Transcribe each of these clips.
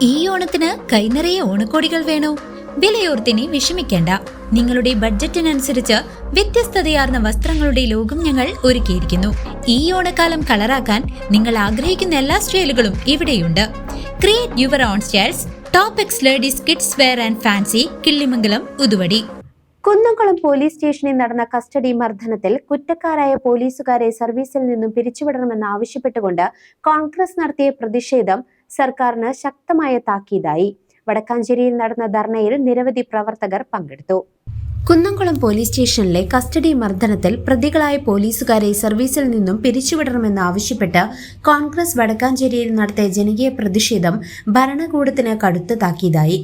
ഈ ഓണത്തിന് കൈനിറയെ ഓണക്കോടികൾ വേണോ? വിലയോർത്തിനി വിഷമിക്കേണ്ട. നിങ്ങളുടെ ബഡ്ജറ്റിനനുസരിച്ച് വ്യത്യസ്തതയാർന്ന വസ്ത്രങ്ങളുടെ ലോകം ഞങ്ങൾ ഒരുക്കിയിരിക്കുന്നു. ഈ ഓണക്കാലം കളറാക്കാൻ നിങ്ങൾ ആഗ്രഹിക്കുന്ന എല്ലാ സ്റ്റൈലുകളും ഇവിടെയുണ്ട്. Create your own styles top X ladies kids wear and fancy Killimangalam Uthuvadi Kunnamkulam police സ്റ്റേഷനിൽ നടന്ന കസ്റ്റഡി മർദ്ദനത്തിൽ കുറ്റക്കാരായ പോലീസുകാരെ സർവീസിൽ നിന്നും പിരിച്ചുവിടണമെന്ന് ആവശ്യപ്പെട്ടുകൊണ്ട് കോൺഗ്രസ് നടത്തിയ പ്രതിഷേധം സർക്കാരിന് ശക്തമായ താക്കീതായി. വടക്കാഞ്ചേരിയിൽ നടന്ന ധർണയിൽ നിരവധി പ്രവർത്തകർ പങ്കെടുത്തു. കുന്നംകുളം പോലീസ് സ്റ്റേഷനിലെ കസ്റ്റഡി മർദ്ദനത്തിൽ പ്രതികളായ പോലീസുകാരെ സർവീസിൽ നിന്നും പിരിച്ചുവിടണമെന്ന് ആവശ്യപ്പെട്ട് കോൺഗ്രസ് വടക്കാഞ്ചേരിയിൽ നടത്തിയ ജനകീയ പ്രതിഷേധം ഭരണകൂടത്തിന് കടുത്ത താക്കീതായി.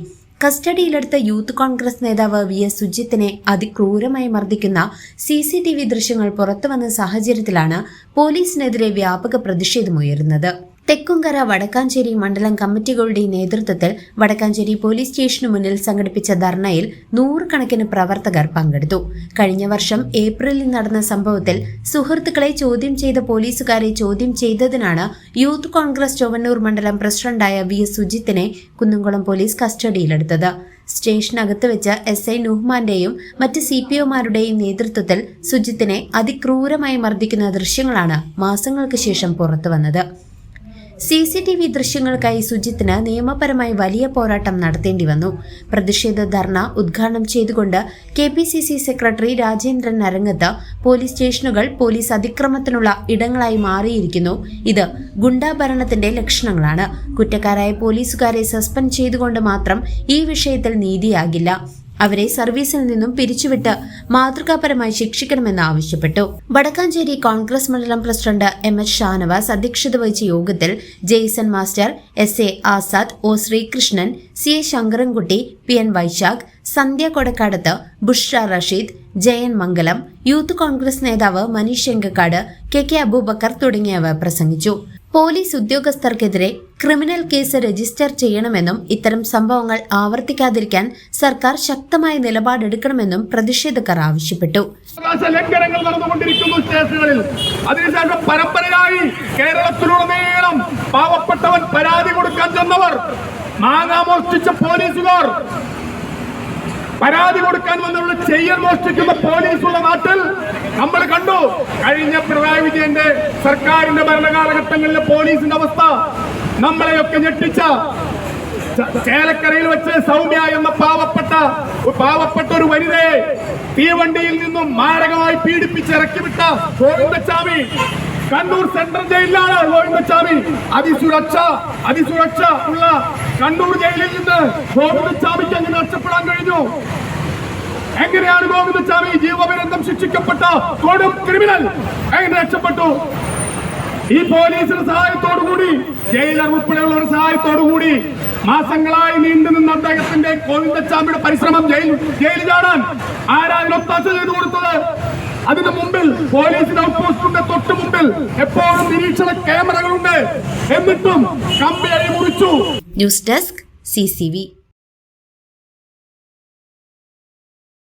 കസ്റ്റഡിയിലെടുത്ത യൂത്ത് കോൺഗ്രസ് നേതാവ് വി എസ് സുജിത്തിനെ അതിക്രൂരമായി മർദ്ദിക്കുന്ന സി സി ടി വി ദൃശ്യങ്ങൾ പുറത്തുവന്ന സാഹചര്യത്തിലാണ് പോലീസിനെതിരെ വ്യാപക പ്രതിഷേധമുയരുന്നത്. തെക്കുംകര വടക്കാഞ്ചേരി മണ്ഡലം കമ്മിറ്റികളുടെ നേതൃത്വത്തിൽ വടക്കാഞ്ചേരി പോലീസ് സ്റ്റേഷനു മുന്നിൽ സംഘടിപ്പിച്ച ധർണയിൽ നൂറുകണക്കിന് പ്രവർത്തകർ പങ്കെടുത്തു. കഴിഞ്ഞ വർഷം ഏപ്രിലിൽ നടന്ന സംഭവത്തിൽ സുഹൃത്തുക്കളെ ചോദ്യം ചെയ്ത പോലീസുകാരെ ചോദ്യം ചെയ്തതിനാണ് യൂത്ത് കോൺഗ്രസ് ചൊവ്വന്നൂർ മണ്ഡലം പ്രസിഡന്റായ വി എസ് സുജിത്തിനെ കുന്നംകുളം പോലീസ് കസ്റ്റഡിയിലെടുത്തത്. സ്റ്റേഷനകത്ത് വെച്ച് എസ് ഐ നുഹ്മാന്റെയും മറ്റ് സി പി ഒമാരുടെയും നേതൃത്വത്തിൽ സുജിത്തിനെ അതിക്രൂരമായി മർദ്ദിക്കുന്ന ദൃശ്യങ്ങളാണ് മാസങ്ങൾക്ക് ശേഷം പുറത്തുവന്നത്. സി സി ടി വി ദൃശ്യങ്ങൾക്കായി സുജിത്തിന് നിയമപരമായി വലിയ പോരാട്ടം നടത്തേണ്ടി വന്നു. പ്രതിഷേധ ധർണ ഉദ്ഘാടനം ചെയ്തുകൊണ്ട് K P C C secretary Rajendran Arangath police സ്റ്റേഷനുകൾ പോലീസ് അതിക്രമത്തിനുള്ള ഇടങ്ങളായി മാറിയിരിക്കുന്നു. ഇത് ഗുണ്ടാഭരണത്തിന്റെ ലക്ഷണങ്ങളാണ്. കുറ്റക്കാരായ പോലീസുകാരെ സസ്പെൻഡ് ചെയ്തുകൊണ്ട് മാത്രം ഈ വിഷയത്തിൽ നീതിയാകില്ല. അവരെ സർവീസിൽ നിന്നും പിരിച്ചുവിട്ട് മാതൃകാപരമായി ശിക്ഷിക്കണമെന്ന് ആവശ്യപ്പെട്ടു. വടക്കാഞ്ചേരി കോൺഗ്രസ് മണ്ഡലം പ്രസിഡന്റ് എം എച്ച് ഷാനവാസ് അധ്യക്ഷത വഹിച്ച യോഗത്തിൽ Jaison master S A Azad O Sreekrishnan C A Sankarankutty P N Vaisakh Sandhya Kodakkadath Bushra Rasheed Jayan Mangalam youth Congress നേതാവ് മനീഷ് എങ്കക്കാട് കെ കെ അബൂബക്കർ തുടങ്ങിയവർ പ്രസംഗിച്ചു. പോലീസ് ഉദ്യോഗസ്ഥർക്കെതിരെ ക്രിമിനൽ കേസ് രജിസ്റ്റർ ചെയ്യണമെന്നും ഇത്തരം സംഭവങ്ങൾ ആവർത്തിക്കാതിരിക്കാൻ സർക്കാർ ശക്തമായ നിലപാടെടുക്കണമെന്നും പ്രതിഷേധക്കാർ ആവശ്യപ്പെട്ടു. ലംഘനങ്ങൾ അതിനുശേഷം പരമ്പരയായി കേരളത്തിലുടനീളം പാവപ്പെട്ടവൻ പരാതി കൊടുക്കാൻ ചെന്നവർ മോഷ്ടിച്ച പോലീസുകാർ പരാതി കൊടുക്കാൻ വന്നവരുടെ ചെയ്യൽ മോഷ്ടിക്കുന്ന പോലീസുള്ള നാട്ടിൽ നമ്മൾ കണ്ടു. കഴിഞ്ഞ പിണറായി വിജയന്റെ സർക്കാരിന്റെ ഭരണകാലഘട്ടങ്ങളിലെ പോലീസിന്റെ അവസ്ഥ നമ്മളെയൊക്കെ ഞെട്ടിച്ച ചേലക്കരയിൽ വെച്ച് സൗമ്യ എന്ന പാവപ്പെട്ട പാവപ്പെട്ട ഒരു വനിതയെ തീവണ്ടിയിൽ നിന്നും മാരകമായി പീഡിപ്പിച്ച് ഇറക്കിവിട്ട ഗോവിന്ദച്ചാമി കണ്ണൂർ സെൻട്രൽ ജയിലിലാണ് ഗോവിന്ദച്ചാമി അതിസുരക്ഷ അതിസുരക്ഷ ഉള്ള കണ്ണൂർ ജയിലിൽ നിന്ന് ഗോവിന്ദച്ചാമിക്ക് അങ്ങനെ രക്ഷപ്പെടാൻ കഴിഞ്ഞു? എങ്ങനെയാണ് ഗോവിന്ദച്ചാമി ജീവപര്യന്തം ശിക്ഷിക്കപ്പെട്ട കൊടും ക്രിമിനൽ? എങ്ങനെ രക്ഷപ്പെട്ടു? ഈ പോലീസിന്റെ സഹായത്തോടു കൂടി ജയിലർ ഉൾപ്പെടെയുള്ളവരുടെ സഹായത്തോടുകൂടി മാസങ്ങളായി നീണ്ടു നിന്ന അദ്ദേഹത്തിന്റെ ഗോവിന്ദച്ചാമിയുടെ പരിശ്രമം ജയിൽ ജയിലിൽ ചാടാൻ ആരാ ഒത്താശ ചെയ്തു കൊടുത്തത്. അതിന് മുമ്പിൽ പോലീസിന്റെ ഔട്ട്പോസ്റ്റിന്റെ തൊട്ട് മുമ്പിൽ എപ്പോഴും നിരീക്ഷണ ക്യാമറകളുണ്ട്. എന്നിട്ടും കമ്പി മുറിച്ചു ന്യൂസ് ഡെസ്ക് സി